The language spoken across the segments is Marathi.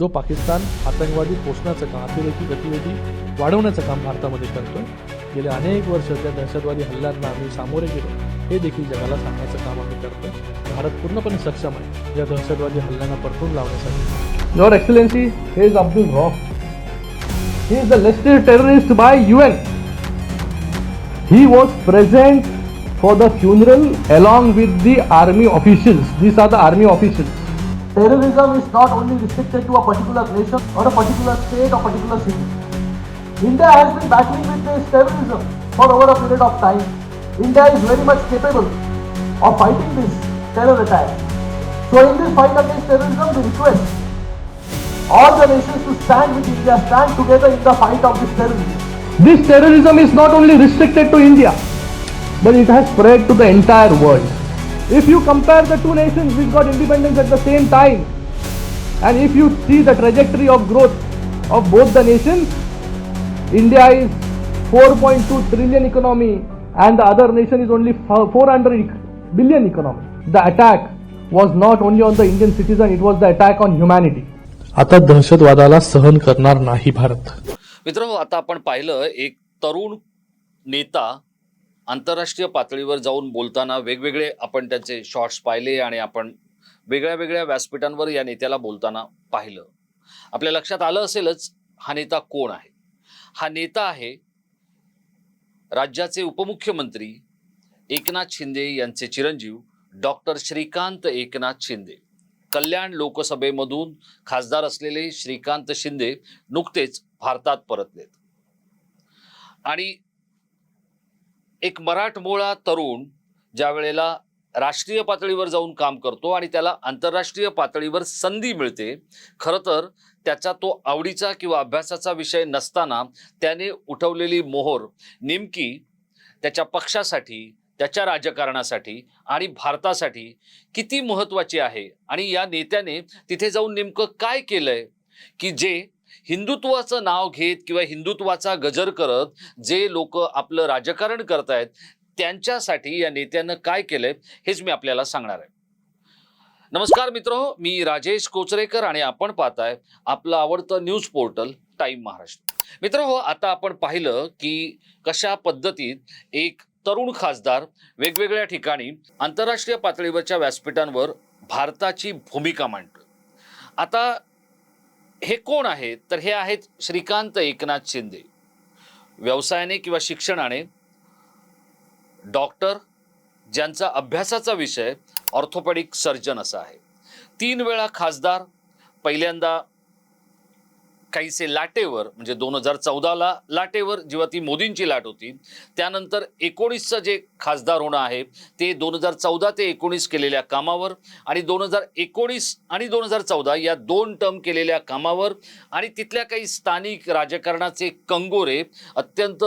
जो पाकिस्तान आतंकवादी पोषणाचं काम अतिरेकी गतिविधी वाढवण्याचं काम भारतामध्ये करतोय. गेले अनेक वर्ष त्या दहशतवादी हल्ल्यांना आम्ही सामोरे गेलो. हे देखील जगाला सांगण्याचं काम आम्ही करतोय. भारत पूर्णपणे सक्षम आहे. या दहशतवादी हल्ल्यांना परतून लावण्यासाठी. Your excellency he is Abdul Abdul Rauf. Is the the terrorist by U N he was present for the funeral along with the army officials these are the army officials Terrorism is not only restricted to a particular nation or a particular state or particular city. India has been battling with this terrorism for over a period of time. India is very much capable of fighting this terror attack. So in this fight against terrorism, we request all the nations to stand with India, stand together in the fight of this terrorism. This terrorism is not only restricted to India, but it has spread to the entire world. If you compare the two nations which got independence at the same time, and if you see the trajectory of growth of both the nations, India is 4.2 trillion economy and the other nation is only 400 billion economy. The attack was not only on the Indian citizen, it was the attack on humanity. आता दहशतवादाला सहन करणार नाही भारत मित्र आता आपण पाहिलं एक तरुण नेता आंतरराष्ट्रीय पातळीवर जाऊन बोलताना वेगवेगळे आपण त्याचे शॉर्ट्स पाहिले आणि आपण वेगळ्या वेगळ्या व्यासपीठांवर या नेत्याला बोलताना पाहिलं. आपल्या लक्षात आलं असेलच हा नेता कोण आहे? हा नेता आहे राज्याचे उपमुख्यमंत्री एकनाथ शिंदे यांचे चिरंजीव डॉक्टर श्रीकांत एकनाथ शिंदे. कल्याण लोकसभेमधून खासदार असलेले श्रीकांत शिंदे नुकतेच भारतात परतलेत. आणि एक मराठमोळा तरुण ज्या वेळेला राष्ट्रीय पातळीवर जाऊन काम करतो आणि त्याला आंतरराष्ट्रीय पातळीवर संधी मिळते खरं तर त्याचा तो आवडीचा किंवा अभ्यासाचा विषय नसताना त्याने उठवलेली मोहोर नेमकी त्याच्या पक्षासाठी त्याच्या राजकारणासाठी आणि भारतासाठी किती महत्त्वाची आहे आणि या नेत्याने तिथे जाऊन नेमकं काय केलंय की जे हिंदुत्वाचं नाव घेत किंवा हिंदुत्वाचा गजर करत जे लोक आपलं राजकारण करतायत त्यांच्यासाठी या नेत्यानं काय केलंय हेच मी आपल्याला सांगणार आहे. नमस्कार मित्र मी राजेश कोचरेकर आणि आपण पाहताय आपलं आवडतं न्यूज पोर्टल टाइम महाराष्ट्र. मित्र हो आता आपण पाहिलं की कशा पद्धतीत एक तरुण खासदार वेगवेगळ्या ठिकाणी आंतरराष्ट्रीय पातळीवरच्या व्यासपीठांवर भारताची भूमिका मांडतो आता हे कोण आहेत तर हे आहेत श्रीकांत एकनाथ शिंदे. व्यवसायाने किंवा शिक्षणाने डॉक्टर ज्यांचा अभ्यासाचा विषय ऑर्थोपॅडिक सर्जन असा आहे. तीन वेळा खासदार पहिल्यांदा काहीसे लाटेवर म्हणजे दोन हजार चौदाला लाटेवर जेव्हा ती मोदींची लाट होती त्यानंतर एकोणीसचं जे खासदार होणं आहे ते दोन हजार चौदा ते एकोणीस केलेल्या कामावर आणि दोन हजार एकोणीस आणि दोन हजार चौदा या दोन टर्म केलेल्या कामावर आणि तिथल्या काही स्थानिक राजकारणाचे कंगोरे अत्यंत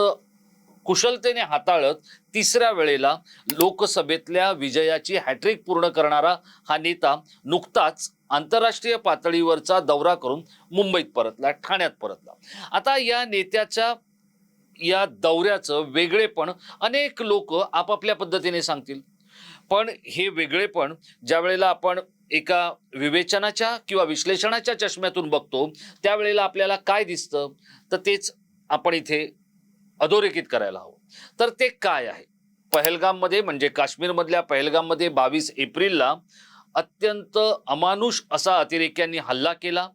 कुशलतेने हाताळत तिसऱ्या वेळेला लोकसभेतल्या विजयाची हॅट्रिक पूर्ण करणारा हा नेता नुकताच आंतरराष्ट्रीय पातळीवरचा दौरा करून मुंबईत परतला ठाण्यात परतला. आता या नेत्याच्या या दौऱ्याचं वेगळेपण अनेक लोक आपापल्या पद्धतीने सांगतील. पण हे वेगळेपण ज्या वेळेला आपण एका विवेचनाच्या किंवा विश्लेषणाच्या चष्म्यातून बघतो त्यावेळेला आपल्याला काय दिसतं? तर तेच आपण इथे अधोरेखित करायला हवं. तर ते काय आहे? पहलगाममध्ये म्हणजे काश्मीरमधल्या पहलगाममध्ये बावीस एप्रिलला अत्यंत अमानुष असा अतिरेक्यांनी हल्ला केला.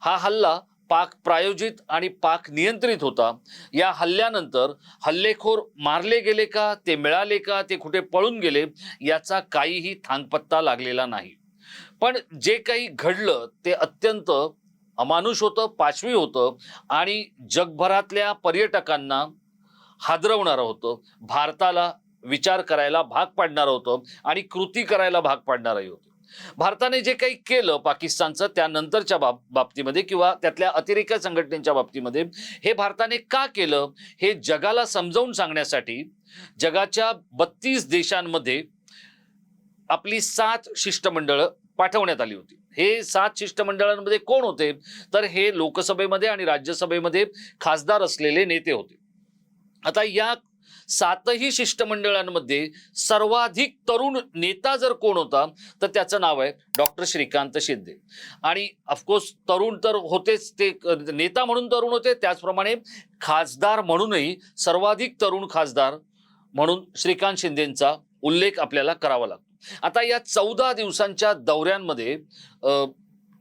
हा हल्ला पाक प्रायोजित आणि पाक नियंत्रित होता. या हल्ल्यानंतर हल्लेखोर मारले गेले का ते मिळाले का ते कुठे पळून गेले याचा काहीही थांगपत्ता लागलेला नाही. पण जे काही घडलं ते अत्यंत अमानुष होतं पाचवी होतं आणि जगभरातल्या पर्यटकांना हादरवणारं होतं. भारताला विचार करायला भाग पाडणारं होतं आणि कृती करायला भाग पाडणारंही होतं. भारताने जे काही केलं पाकिस्तानचं त्यानंतरच्या बाब बाबतीमध्ये किंवा त्यातल्या अतिरेक संघटनेच्या बाबतीमध्ये हे भारताने का केलं? हे जगाला समजावून सांगण्यासाठी जगाच्या बत्तीस देशांमध्ये आपली सात शिष्टमंडळं पाठवण्यात आली होती. हे सात शिष्टमंडळांमध्ये कोण होते? तर हे लोकसभेमध्ये आणि राज्यसभेमध्ये खासदार असलेले नेते होते. आता या सातही शिष्टमंडळांमध्ये सर्वाधिक तरुण नेता जर कोण होता तर त्याचं नाव आहे डॉक्टर श्रीकांत शिंदे. आणि ऑफकोर्स तरुण तर होतेच ते नेता म्हणून तरुण होते त्याचप्रमाणे खासदार म्हणूनही सर्वाधिक तरुण खासदार म्हणून श्रीकांत शिंदेंचा उल्लेख आपल्याला करावा लागतो. आता या चौदा दिवसांच्या दौऱ्यांमध्ये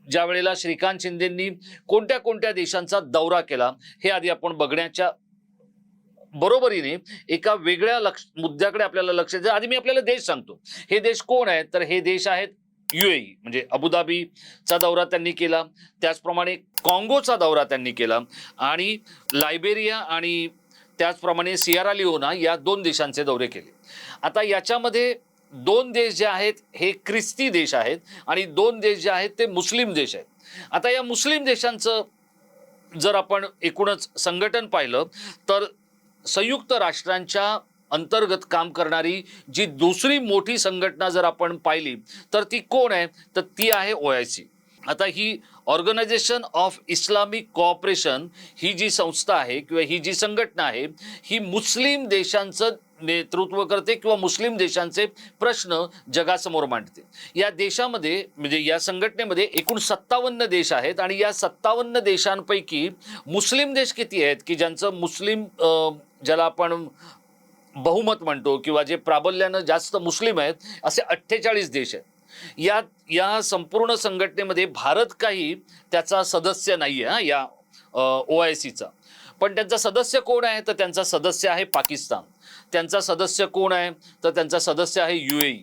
ज्या वेळेला श्रीकांत शिंदेंनी कोणत्या कोणत्या देशांचा दौरा केला हे आधी आपण बघण्याच्या बरोबरीने एका वेगळ्या लक्ष मुद्द्याकडे आपल्याला लक्ष द्या आधी मी आपल्याला देश सांगतो. हे देश कोण आहेत? तर हे देश आहेत युएई म्हणजे अबुधाबीचा दौरा त्यांनी केला. त्याचप्रमाणे काँगोचा दौरा त्यांनी केला. आणि लायबेरिया आणि त्याचप्रमाणे सियारा लिओना या दोन देशांचे दौरे केले. आता याच्यामध्ये दोन देश जे आहेत हे ख्रिस्ती देश आहेत आणि दोन देश जे आहेत ते मुस्लिम देश आहेत. आता या मुस्लिम देशांचं जर आपण एकूणच संघटन पाहिलं तर संयुक्त राष्ट्रांच्या अंतर्गत काम करणारी जी दुसरी मोठी संघटना जर आपण पाहिली तर ती कोण आहे? तर ती आहे ओ आय सी आता ही ऑर्गनायझेशन ऑफ इस्लामिक कॉपरेशन ही जी संस्था आहे किंवा ही जी संघटना आहे ही मुस्लिम देशांचं नेतृत्व करते किंवा मुस्लिम देशांचे प्रश्न जगासमोर मांडते. या देशामध्ये म्हणजे या संघटनेमध्ये एकूण सत्तावन्न देश आहेत आणि या सत्तावन्न देशांपैकी मुस्लिम देश किती आहेत? की ज्यांचं मुस्लिम आ, ज्याला आपण बहुमत म्हणतो किंवा जे प्राबल्यानं जास्त मुस्लिम आहेत असे अठ्ठेचाळीस देश आहेत. या या संपूर्ण संघटनेमध्ये भारत काही त्याचा सदस्य नाही आहे या ओ आय सीचा. पण त्यांचा सदस्य कोण आहे? तर त्यांचा सदस्य आहे पाकिस्तान. त्यांचा सदस्य कोण आहे? तर त्यांचा सदस्य आहे युएई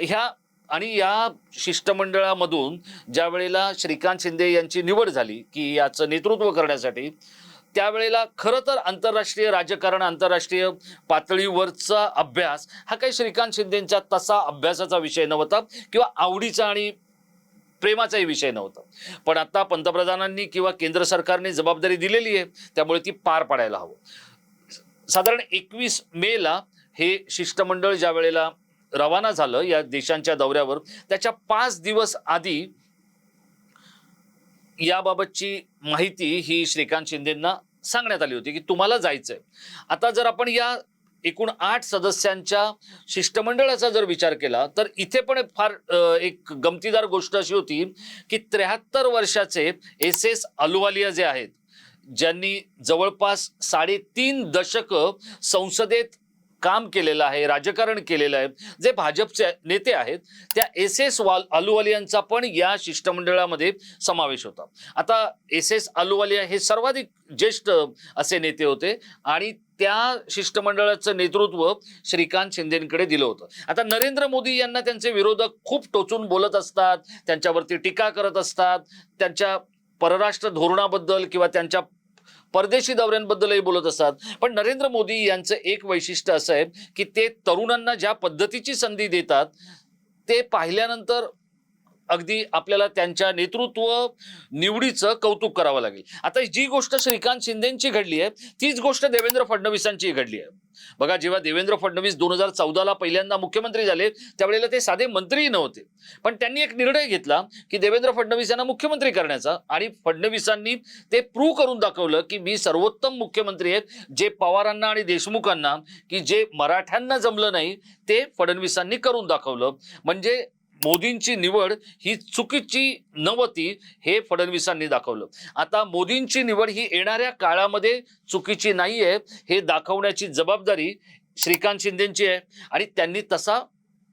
ह्या आणि या शिष्टमंडळामधून ज्या वेळेला श्रीकांत शिंदे यांची निवड झाली की याचं नेतृत्व करण्यासाठी त्यावेळेला खरं तर आंतरराष्ट्रीय राजकारण आंतरराष्ट्रीय पातळीवरचा अभ्यास हा काही श्रीकांत शिंदेंचा तसा अभ्यासाचा विषय नव्हता किंवा आवडीचा आणि प्रेमाचाही विषय नव्हता. पण आता पंतप्रधानांनी किंवा केंद्र सरकारने जबाबदारी दिलेली आहे त्यामुळे ती पार पाडायला हवं. साधारण एकवीस मेला हे शिष्टमंडळ ज्या वेळेला रवाना झालं या देशांच्या दौऱ्यावर त्याच्या पाच दिवस आधी याबाबतची माहिती ही श्रीकांत शिंदेंना सांगण्यात आली होती की तुम्हाला जायचंय. आता जर आपण या एकूण आठ सदस्यांच्या शिष्टमंडळाचा जर विचार केला तर इथे पण फार एक गमतीदार गोष्ट अशी होती की त्र्याहत्तर वर्षाचे एस एस अलुवालिया जे आहेत ज्यांनी जवळपास साडेतीन दशक संसदेत काम केलेलं आहे राजकारण केलेलं आहे. जे भाजपचे नेते आहेत त्या एस एस वाल अलुवालियांचा पण या शिष्टमंडळामध्ये समावेश होता. आता एस एस अलुवालिया हे सर्वाधिक ज्येष्ठ असे नेते होते आणि त्या शिष्टमंडळाचं नेतृत्व श्रीकांत शिंदेकडे दिलं होतं. आता नरेंद्र मोदी यांना त्यांचे विरोधक खूप टोचून बोलत असतात त्यांच्यावरती टीका करत असतात त्यांच्या परराष्ट्र धोरणाबद्दल किंवा त्यांच्या परदेशी दौऱ्यांबद्दलही बोलत असतात. पण नरेंद्र मोदी यांचं एक वैशिष्ट्य असं आहे की ते तरुणांना ज्या पद्धतीची संधी देतात ते पाहिल्यानंतर अगदी आपल्याला त्यांच्या नेतृत्व निवडीचं कौतुक करावं लागेल. आता जी गोष्ट श्रीकांत शिंदेची घडली आहे तीच गोष्ट देवेंद्र फडणवीसांची घडली आहे. बघा जेव्हा देवेंद्र फडणवीस दोन हजार चौदाला पहिल्यांदा मुख्यमंत्री झाले त्यावेळेला ते साधे मंत्रीही नव्हते. पण त्यांनी एक निर्णय घेतला की देवेंद्र फडणवीस यांना मुख्यमंत्री करण्याचा आणि फडणवीसांनी ते प्रूव्ह करून दाखवलं की मी सर्वोत्तम मुख्यमंत्री आहेत जे पवारांना आणि देशमुखांना की जे मराठ्यांना जमलं नाही ते फडणवीसांनी करून दाखवलं. म्हणजे मोदींची निवड ही चुकीची नव्हती हे फडणवीसांनी दाखवलं. आता मोदींची निवड ही येणाऱ्या काळामध्ये चुकीची नाही आहे हे दाखवण्याची जबाबदारी श्रीकांत शिंदेची आहे आणि त्यांनी तसा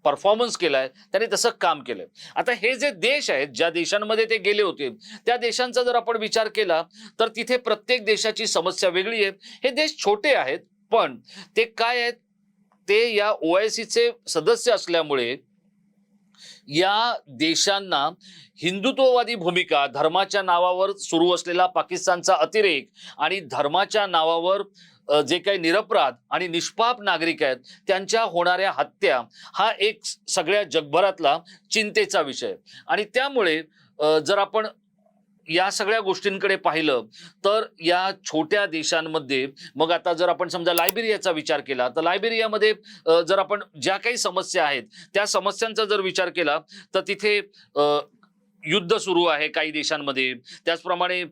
परफॉर्मन्स केलाय त्यांनी तसं काम केलंय. आता हे जे देश आहेत ज्या देशांमध्ये ते गेले होते त्या देशांचा जर आपण विचार केला तर तिथे प्रत्येक देशाची समस्या वेगळी आहे. हे देश छोटे आहेत पण ते काय आहेत ते या ओ आय सीचे सदस्य असल्यामुळे या देशांना हिंदुत्ववादी भूमिका धर्माच्या नावावर सुरू असलेला पाकिस्तानचा अतिरेक आणि धर्माच्या नावावर जे काही निरपराध आणि निष्पाप नागरिक आहेत त्यांच्या होणाऱ्या हत्या हा एक सगळ्या जगभरातला चिंतेचा विषय. आणि त्यामुळे जर आपण या सगळ्या गोष्टींकडे पाहिलं तर या छोट्या देशांमध्ये मग आता जर आपण समजा लायबेरियाचा विचार केला तर लायबेरियामध्ये जर आपण ज्या काही समस्या आहेत त्या समस्यांचा जर विचार केला तर तिथे युद्ध सुरू आहे काही देशांमध्ये. त्याचप्रमाणे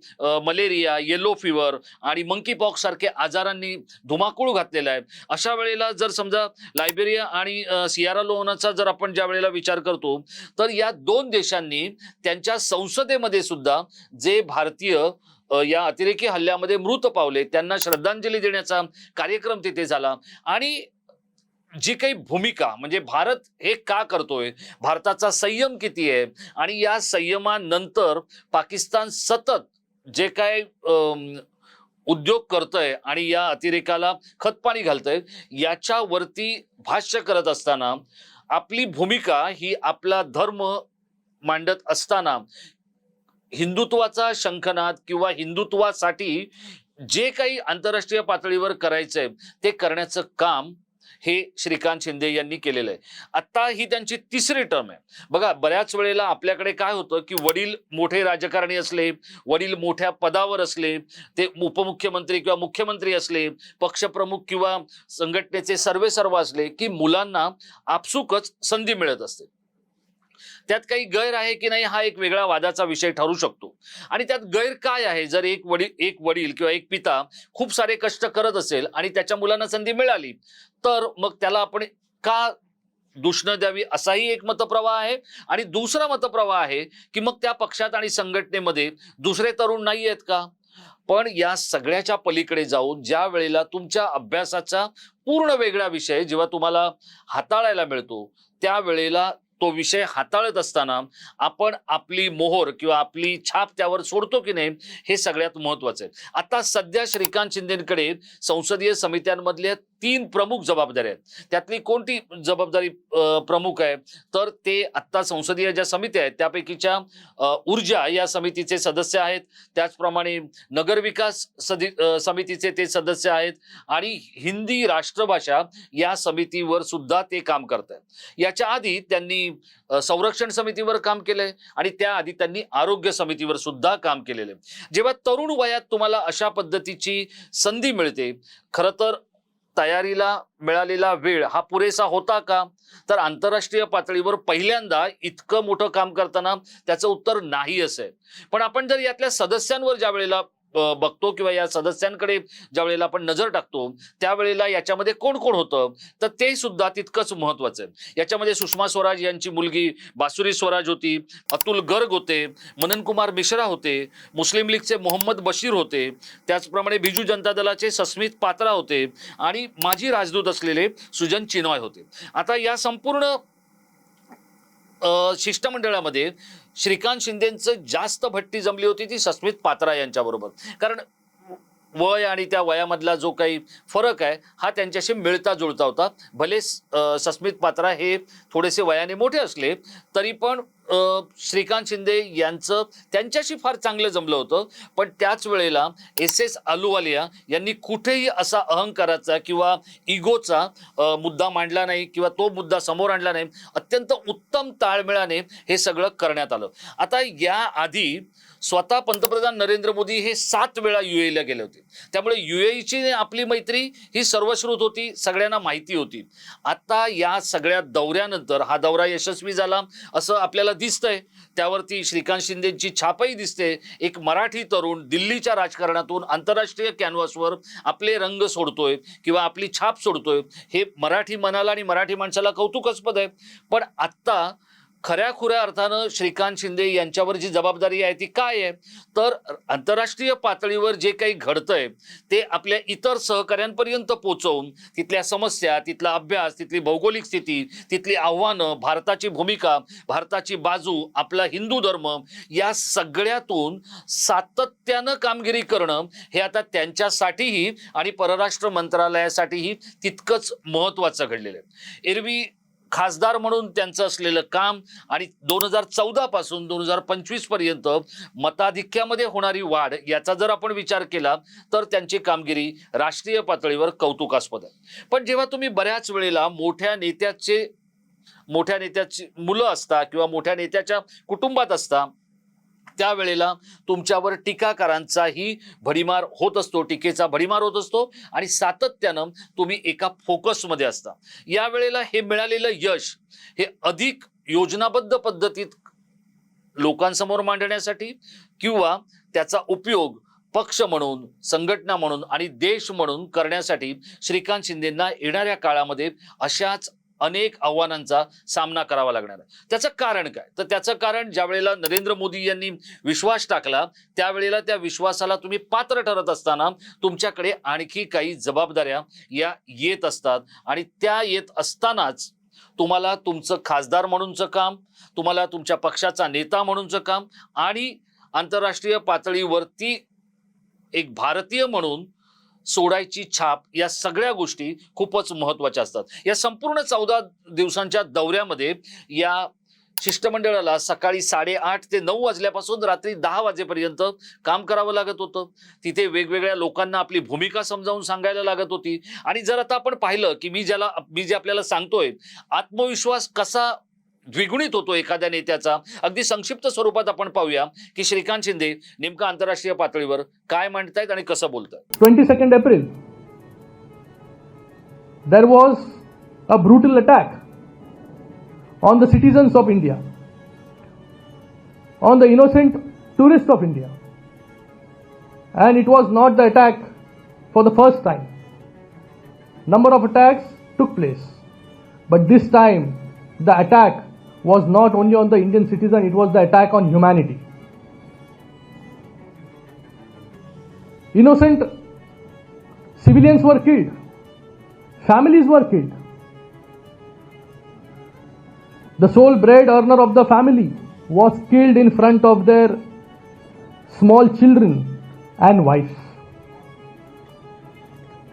मलेरिया येलो फिवर आणि मंकी पॉक्स सारखे आजारांनी धुमाकूळ घातलेला आहे. अशा वेळेला जर समजा लायबेरिया आणि सियारा लोनाचा जर आपण ज्या वेळेला विचार करतो तर या दोन देशांनी त्यांच्या संसदेमध्ये सुद्धा जे भारतीय या अतिरेकी हल्ल्यामध्ये मृत पावले त्यांना श्रद्धांजली देण्याचा कार्यक्रम तिथे झाला. आणि जी काही भूमिका म्हणजे भारत हे का करतोय? भारताचा संयम किती आहे? आणि या संयमानंतर पाकिस्तान सतत जे काय उद्योग करतंय आणि या अतिरेकाला खतपाणी घालतंय याच्यावरती भाष्य करत असताना आपली भूमिका ही आपला धर्म मांडत असताना हिंदुत्वाचा शंखनाद किंवा हिंदुत्वासाठी जे काही आंतरराष्ट्रीय पातळीवर करायचंय ते करण्याचं काम हे श्रीकांत शिंदे यांनी केलेलं आहे. आता ही त्यांची तिसरी टर्म आहे. बघा बऱ्याच वेळेला आपल्याकडे काय होतं की वडील मोठे राजकारणी असले वडील मोठ्या पदावर असले ते उपमुख्यमंत्री किंवा मुख्यमंत्री असले पक्षप्रमुख किंवा संघटनेचे सर्वे सर्व असले की मुलांना आपसुकच संधी मिळत असते. त्यात काही गैर आहे की नाही हा एक वेगळा वादाचा विषय ठरू शकतो. आणि त्यात गैर काय आहे? जर एक वडील एक वडील किंवा एक पिता खूप सारे कष्ट करत असेल आणि त्याच्या मुलांना संधी मिळाली तर मग त्याला आपण का दूषणं द्यावी असाही एक मतप्रवाह आहे. आणि दुसरा मतप्रवाह आहे की मग त्या पक्षात आणि संघटनेमध्ये दुसरे तरुण नाही आहेत का? पण या सगळ्याच्या पलीकडे जाऊन ज्या वेळेला तुमच्या अभ्यासाचा पूर्ण वेगळा विषय जेव्हा तुम्हाला हाताळायला मिळतो त्यावेळेला तो विषय हाताळत असताना आपण आपली मोहर किंवा आपली छाप त्यावर सोडतो की नाही हे सगळ्यात महत्वाचं आहे. आता सध्या श्रीकांत शिंदेकडे संसदीय समित्यांमधल्या तीन प्रमुख जबाबदाऱ्या आहेत. त्यातली कोणती जबाबदारी प्रमुख आहे? तर ते आत्ता संसदीय ज्या समित्या आहेत त्यापैकीच्या ऊर्जा या समितीचे सदस्य आहेत. त्याचप्रमाणे नगरविकास सदि समितीचे ते सदस्य आहेत. आणि हिंदी राष्ट्रभाषा या समितीवर सुद्धा ते काम करत आहेत याच्या आधी त्यांनी संरक्षण समितीवर काम केलंय आणि त्याआधी त्यांनी आरोग्य समितीवर सुद्धा काम केलेलं आहे जेव्हा तरुण वयात तुम्हाला अशा पद्धतीची संधी मिळते खरं तर तयारीला मिळालेला वेळ हा पुरेसा होता का? तर आंतरराष्ट्रीय पातळीवर पहिल्यांदा इतकं मोठं काम करताना त्याचं उत्तर नाही असं आहे. पण आपण जर यातल्या सदस्यांवर ज्या वेळेला बघतो किंवा या सदस्यांकडे ज्या वेळेला आपण नजर टाकतो त्यावेळेला याच्यामध्ये कोण कोण होतं? तर ते सुद्धा तितकंच महत्वाचं आहे. याच्यामध्ये सुषमा स्वराज यांची मुलगी बासुरी स्वराज होती अतुल गर्ग होते मननकुमार मिश्रा होते मुस्लिम लीगचे मोहम्मद बशीर होते त्याचप्रमाणे बिजू जनता दलाचे सस्मित पात्रा होते आणि माजी राजदूत असलेले सुजन चिनॉय होते. आता या संपूर्ण शिष्टमंडळामध्ये श्रीकांत शिंदेचं जास्त भट्टी जमली होती ती सस्मित पात्रा यांच्याबरोबर. कारण वय आणि त्या वयामधला जो काही फरक आहे हा त्यांच्याशी मिळता जुळता होता. भले सस्मित पात्रा हे थोडेसे वयाने मोठे असले तरी पण श्रीकांत शिंदे यांचं त्यांच्याशी फार चांगलं जमलं होतं. पण त्याच वेळेला एस एस अलुवालिया यांनी कुठेही असा अहंकाराचा किंवा इगोचा मुद्दा मांडला नाही किंवा तो मुद्दा समोर आणला नाही. अत्यंत उत्तम ताळमेळाने हे सगळं करण्यात आलं. आता या आधी स्वतः पंतप्रधान नरेंद्र मोदी हे सात वेळा युएईला गेले होते. त्यामुळे युएईची आपली मैत्री ही सर्वश्रुत होती सगळ्यांना माहिती होती. आता या सगळ्या दौऱ्यानंतर हा दौरा यशस्वी झाला. असं आपल्याला दिसतंय. त्यावरती श्रीकांत शिंदेची छापही दिसते. एक मराठी तरुण दिल्लीच्या राजकारणातून आंतरराष्ट्रीय कॅनव्हासवर आपले रंग सोडतोय किंवा आपली छाप सोडतोय. हे मराठी मनाला आणि मराठी माणसाला कौतुकास्पद आहे. पण आत्ता खऱ्या खुऱ्या अर्थानं श्रीकांत शिंदे यांच्यावर जी जबाबदारी आहे ती काय आहे? तर आंतरराष्ट्रीय पातळीवर जे काही घडतंय ते आपल्या इतर सहकाऱ्यांपर्यंत पोचवून तिथल्या समस्या तिथला अभ्यास तिथली भौगोलिक स्थिती तिथली आव्हानं भारताची भूमिका भारताची बाजू आपला हिंदू धर्म या सगळ्यातून सातत्यानं कामगिरी करणं हे आता त्यांच्यासाठीही आणि परराष्ट्र मंत्रालयासाठीही तितकंच महत्त्वाचं घडलेलं आहे. एरवी खासदार म्हणून त्यांचं असलेलं काम आणि दोन हजार चौदा पासून दोन हजार पंचवीसपर्यंत मताधिक्यामध्ये होणारी वाढ याचा जर आपण विचार केला तर त्यांची कामगिरी राष्ट्रीय पातळीवर कौतुकास्पद आहे. पण जेव्हा तुम्ही बऱ्याच वेळेला मोठ्या नेत्याचे मोठ्या नेत्याची मुलं असता किंवा मोठ्या नेत्याच्या कुटुंबात असता त्यावेळेला तुमच्यावर टीकाकारांचाही भडीमार होत असतो टीकेचा भडीमार होत असतो आणि सातत्यानं तुम्ही एका फोकसमध्ये असता. यावेळेला हे मिळालेलं यश हे अधिक योजनाबद्ध पद्धतीत लोकांसमोर मांडण्यासाठी किंवा त्याचा उपयोग पक्ष म्हणून संघटना म्हणून आणि देश म्हणून करण्यासाठी श्रीकांत शिंदेंना येणाऱ्या काळामध्ये अशाच अनेक आव्हानांचा सामना करावा लागणार आहे. त्याचं कारण काय? तर त्याचं कारण ज्या वेळेला नरेंद्र मोदी यांनी विश्वास टाकला त्यावेळेला त्या विश्वासाला तुम्ही पात्र ठरत असताना तुमच्याकडे आणखी काही जबाबदाऱ्या या येत असतात आणि त्या येत असतानाच तुम्हाला तुमचं खासदार म्हणूनचं काम तुम्हाला तुमच्या पक्षाचा नेता म्हणूनचं काम आणि आंतरराष्ट्रीय पातळीवरती एक भारतीय म्हणून सोडायची छाप या सगळ्या गोष्टी खूपच महत्त्वाच्या असतात. या संपूर्ण चौदा दिवसांच्या दौऱ्यामध्ये या शिष्टमंडळाला सकाळी साडेआठ ते नऊ वाजल्यापासून रात्री दहा वाजेपर्यंत काम करावं लागत होतं. तिथे वेगवेगळ्या लोकांना आपली भूमिका समजावून सांगायला लागत होती. आणि जर आता आपण पाहिलं की मी ज्याला मी जे आपल्याला सांगतोय आत्मविश्वास कसा द्विगुणित होतो एखाद्या नेत्याचा. अगदी संक्षिप्त स्वरूपात आपण पाहूया की श्रीकांत शिंदे नेमका आंतरराष्ट्रीय पातळीवर काय मांडतायत आणि कसं बोलत twenty second April there was a brutal attack on the citizens of India on the innocent tourist of India and it was not the attack for the first time number of attacks took place but this time the attack was not only on the Indian citizen, it was the attack on humanity. Innocent civilians were killed, families were killed. The sole bread earner of the family was killed in front of their small children and wives.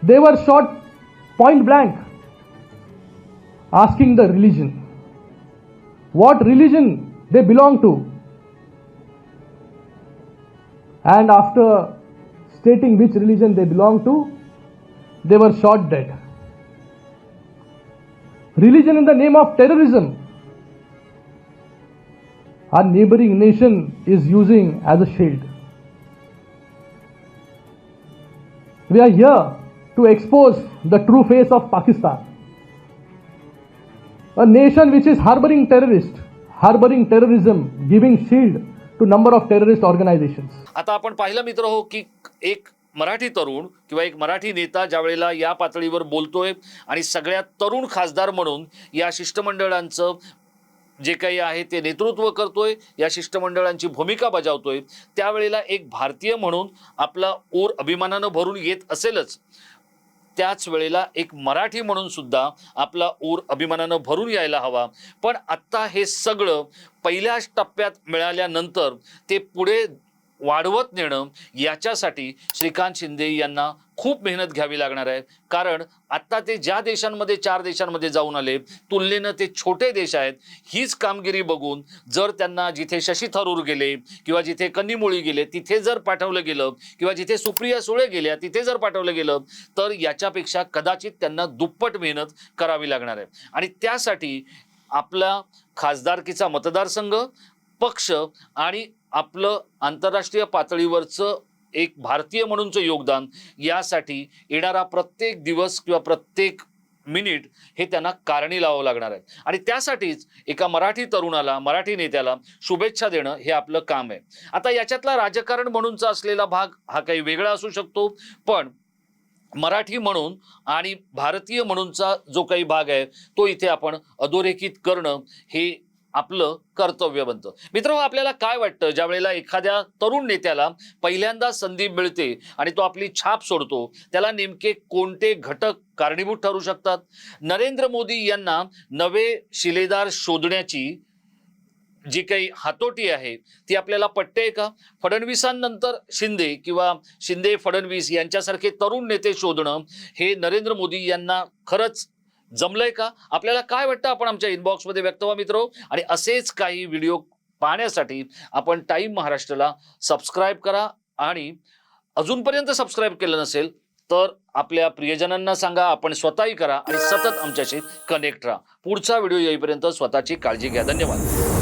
They were shot point blank, asking the religion what religion they belong to. And after stating which religion they belong to, they were shot dead. Religion in the name of terrorism. Our neighboring nation is using as a shield. We are here to expose the true face of Pakistan. A nation which is harboring terrorists, harboring terrorism, giving shield to number of terrorist organizations. आता आपण पाहिलं मित्र हो की एक मराठी तरुण किंवा एक मराठी नेता ज्या वेळेला या पातळीवर बोलतोय आणि सगळ्यात तरुण खासदार म्हणून या शिष्टमंडळांचं जे काही आहे ते नेतृत्व करतोय या शिष्टमंडळांची भूमिका बजावतोय त्यावेळेला एक भारतीय म्हणून आपला ओर अभिमानानं भरून येत असेलच त्याच वेळेला एक मराठी म्हणून सुद्धा आपला ऊर अभिमानानं भरून यायला हवा. पण आत्ता हे सगळं पहिल्याच टप्प्यात मिळाल्यानंतर ते पुढे वाढवत नेणं याच्यासाठी श्रीकांत शिंदे यांना खूप मेहनत घ्यावी लागणार आहे. कारण आत्ता ते ज्या देशांमध्ये चार देशांमध्ये जाऊन आले तुलनेनं ते छोटे देश आहेत हीच कामगिरी बघून जर त्यांना जिथे शशी थरूर गेले किंवा जिथे कन्नीमुळी गेले तिथे जर पाठवलं गेलं किंवा जिथे सुप्रिया सुळे गेल्या तिथे जर पाठवलं गेलं तर याच्यापेक्षा कदाचित त्यांना दुप्पट मेहनत करावी लागणार आहे. आणि त्यासाठी आपला खासदारकीचा मतदारसंघ पक्ष आणि आपलं आंतरराष्ट्रीय पातळीवरचं एक भारतीय म्हणूनचं योगदान यासाठी येणारा प्रत्येक दिवस किंवा प्रत्येक मिनिट हे त्यांना कारणी लावावं लागणार आहे. आणि त्यासाठीच एका मराठी तरुणाला मराठी नेत्याला शुभेच्छा देणं हे आपलं काम आहे. आता याच्यातला राजकारण म्हणूनचा असलेला भाग हा काही वेगळा असू शकतो पण मराठी म्हणून आणि भारतीय म्हणूनचा जो काही भाग आहे तो इथे आपण अधोरेखित करणं हे आपलं कर्तव्य बनतं. मित्र आपल्याला काय वाटतं? ज्या वेळेला एखाद्या तरुण नेत्याला पहिल्यांदा संधी मिळते आणि तो आपली छाप सोडतो त्याला नेमके कोणते घटक कारणीभूत ठरू शकतात? नरेंद्र मोदी यांना नवे शिलेदार शोधण्याची जी काही हातोटी आहे ती आपल्याला पटते का? फडणवीसांनंतर शिंदे किंवा शिंदे फडणवीस यांच्यासारखे तरुण नेते शोधणं हे नरेंद्र मोदी यांना खरंच जमलंय का? आपल्याला काय वाटतं आपण आमच्या इनबॉक्समध्ये व्यक्त व्हा मित्र. आणि असेच काही व्हिडिओ पाहण्यासाठी आपण टाईम महाराष्ट्राला सबस्क्राईब करा. आणि अजूनपर्यंत सबस्क्राईब केलं नसेल तर आपल्या प्रियजनांना सांगा आपण स्वतःही करा आणि सतत आमच्याशी कनेक्ट राहा. पुढचा व्हिडिओ येईपर्यंत स्वतःची काळजी घ्या. धन्यवाद.